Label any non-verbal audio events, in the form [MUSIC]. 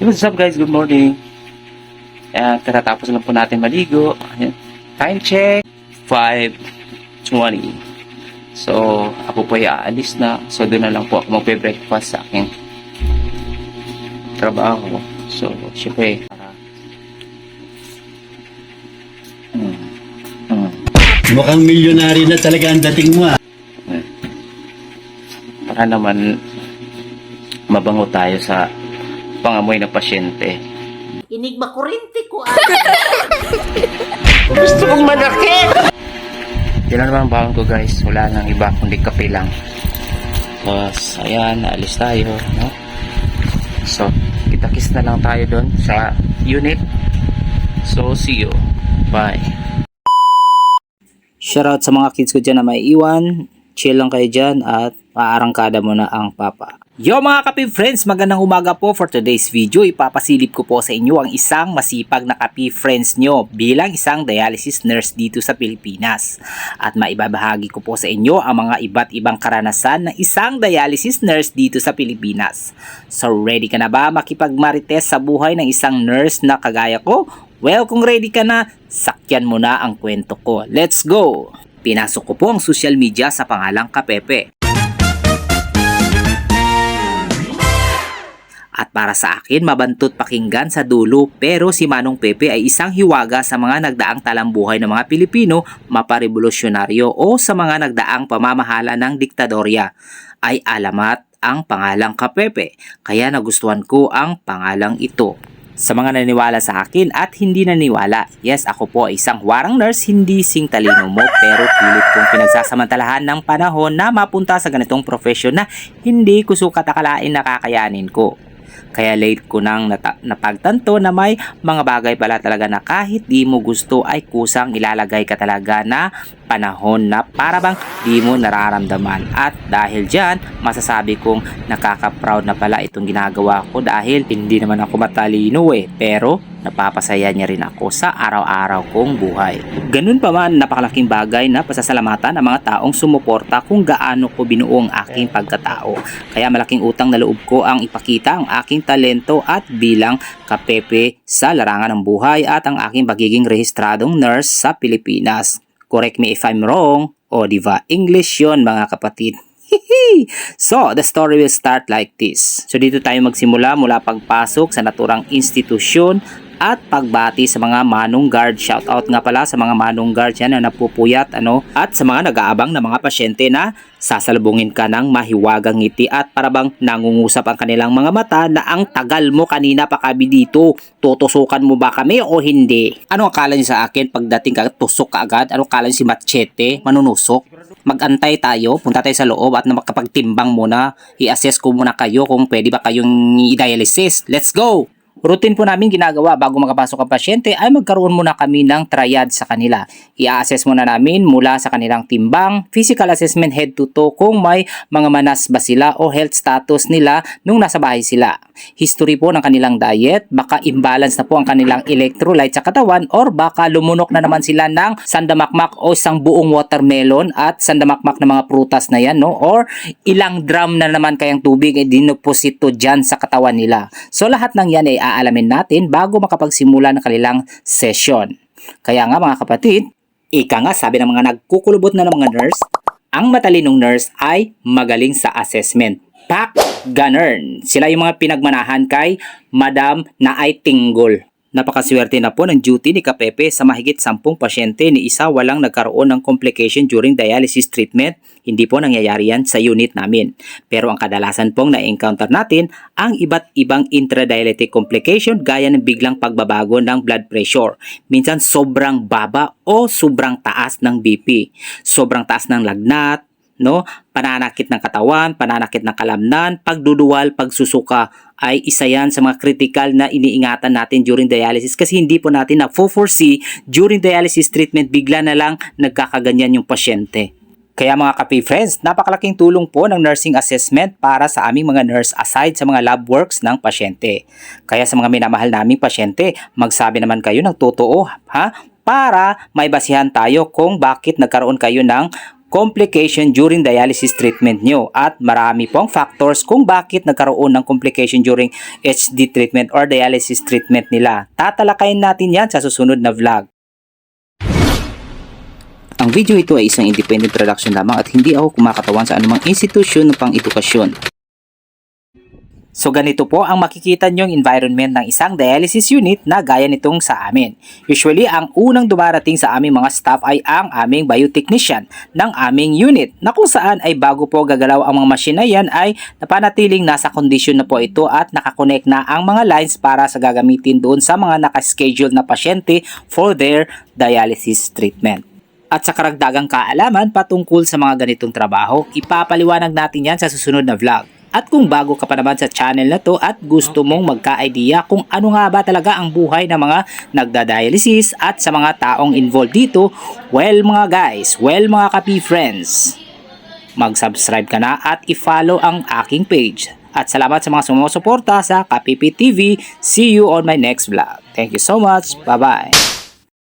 Hey, what's up guys? Good morning. Ayan, katatapos lang po natin maligo. Ayan. Time check. 5.20. So, ako po ay aalis na. So, doon na lang po ako magpe-breakfast sa aking trabaho. So, syempre, para... Hmm. Hmm. Mukhang milyonary na talaga ang dating mo ah. Para naman mabango tayo sa pangamoy ng pasyente. Inigma kurente ko ah. [LAUGHS] Gusto kong manakit! Yan na naman ang baon ko guys. Wala nang iba kundi kape lang. Tapos, ayan, naalis tayo. No? So, kita-kiss na lang tayo doon sa unit. So, see you. Bye. Shoutout sa mga kids ko dyan na may iwan. Chill lang kayo dyan at paarangkada mo na ang papa. Yo mga kapi friends, magandang umaga po for today's video. Ipapasilip ko po sa inyo ang isang masipag na kapi friends nyo bilang isang dialysis nurse dito sa Pilipinas. At maibabahagi ko po sa inyo ang mga iba't ibang karanasan ng isang dialysis nurse dito sa Pilipinas. So ready ka na ba makipagmarites sa buhay ng isang nurse na kagaya ko? Well, kung ready ka na, sakyan mo na ang kwento ko. Let's go! Pinasok ko po ang social media sa pangalang Kapepe. At para sa akin, mabantot pakinggan sa dulo pero si Manong Pepe ay isang hiwaga sa mga nagdaang talambuhay ng mga Pilipino, maparevolusyonaryo o sa mga nagdaang pamamahala ng diktadorya. Ay alamat ang pangalang Kapepe, kaya nagustuhan ko ang pangalang ito. Sa mga naniwala sa akin at hindi naniwala, yes ako po ay isang warang nurse hindi sing talino mo pero pilit kong pinagsasamantalahan ng panahon na mapunta sa ganitong profesyon na hindi ko sukat akalain na kakayanin ko. Kaya late ko nang napagtanto na may mga bagay pala talaga na kahit di mo gusto ay kusang ilalagay ka talaga na panahon na para bang di mo nararamdaman. At dahil dyan, masasabi kong nakaka-proud na pala itong ginagawa ko dahil hindi naman ako matalino eh. Pero napapasaya niya rin ako sa araw-araw kong buhay. Ganun pa man, napakalaking bagay na pasasalamatan ang mga taong sumuporta kung gaano ko binuo ang aking pagkatao. Kaya malaking utang na loob ko ang ipakita ang aking talento at bilang kapepe sa larangan ng buhay at ang aking pagiging rehistradong nurse sa Pilipinas. Correct me if I'm wrong. O diba, English yon mga kapatid. So, the story will start like this. So, dito tayo magsimula mula pagpasok sa naturang institusyon at pagbati sa mga manong guard. Shout out nga pala sa mga manong guard yan na napupuyat ano at sa mga nag-aabang na mga pasyente na sasalubungin ka ng mahiwagang ngiti at parabang nangungusap ang kanilang mga mata na ang tagal mo kanina pa kami dito. Tutusukan mo ba kami o hindi? Ano akala niyo sa akin pagdating ka tusok ka agad? Ano akala niyo si Machete manunusok? Magantay tayo, punta tayo sa loob at na makapagtimbang muna. I-assess ko muna kayo kung pwede ba kayong i-dialysis. Let's go! Routine po namin ginagawa bago makapasok ang pasyente ay magkaroon muna kami ng triad sa kanila. I-assess muna namin mula sa kanilang timbang, physical assessment head to toe kung may mga manas ba sila o health status nila nung nasa bahay sila. History po ng kanilang diet, baka imbalance na po ang kanilang electrolyte sa katawan or baka lumunok na naman sila ng sandamakmak o isang buong watermelon at sandamakmak na mga prutas na yan no or ilang drum na naman kayang tubig ay dinuposito dyan sa katawan nila. So lahat ng yan aalamin natin bago makapagsimula ng kanilang session. Kaya nga mga kapatid, ika nga sabi ng mga nagkukulubot na ng mga nurse, ang matalinong nurse ay magaling sa assessment. Pak Ganern. Sila yung mga pinagmanahan kay Madam na ay tinggol. Napakaswerte na po ng duty ni Kapepe sa mahigit 10 pasyente ni isa walang nagkaroon ng complication during dialysis treatment. Hindi po nangyayari yan sa unit namin. Pero ang kadalasan pong na-encounter natin ang iba't ibang intradialytic complication gaya ng biglang pagbabago ng blood pressure. Minsan sobrang baba o sobrang taas ng BP. Sobrang taas ng lagnat, no? Pananakit ng katawan, pananakit ng kalamnan, pagduduwal, pagsusuka ay isa yan sa mga critical na iniingatan natin during dialysis kasi hindi po natin na foresee during dialysis treatment bigla na lang nagkakaganyan yung pasyente. Kaya mga kapi friends, napakalaking tulong po ng nursing assessment para sa aming mga nurse aside sa mga lab works ng pasyente. Kaya sa mga minamahal naming pasyente, magsabi naman kayo ng totoo ha para may basihan tayo kung bakit nagkaroon kayo ng complication during dialysis treatment nyo at marami pong factors kung bakit nagkaroon ng complication during HD treatment or dialysis treatment nila. Tatalakayin natin yan sa susunod na vlog. Ang video ito ay isang independent production lamang at hindi ako kumakatawan sa anumang institusyon ng pang-edukasyon. So ganito po ang makikita nyong environment ng isang dialysis unit na gaya nitong sa amin. Usually, ang unang dumarating sa aming mga staff ay ang aming biotechnician ng aming unit na kung saan ay bago po gagalaw ang mga machine na yan ay napanatiling nasa kondisyon na po ito at nakakonect na ang mga lines para sa gagamitin doon sa mga nakaschedule na pasyente for their dialysis treatment. At sa karagdagang kaalaman patungkol sa mga ganitong trabaho, ipapaliwanag natin yan sa susunod na vlog. At kung bago ka pa naman sa channel na to at gusto mong magka-idea kung ano nga ba talaga ang buhay ng mga nagda-dialysis at sa mga taong involved dito, well mga guys, well mga kapi friends, mag-subscribe ka na at i-follow ang aking page. At salamat sa mga sumusuporta sa Kapipi TV. See you on my next vlog. Thank you so much. Bye-bye.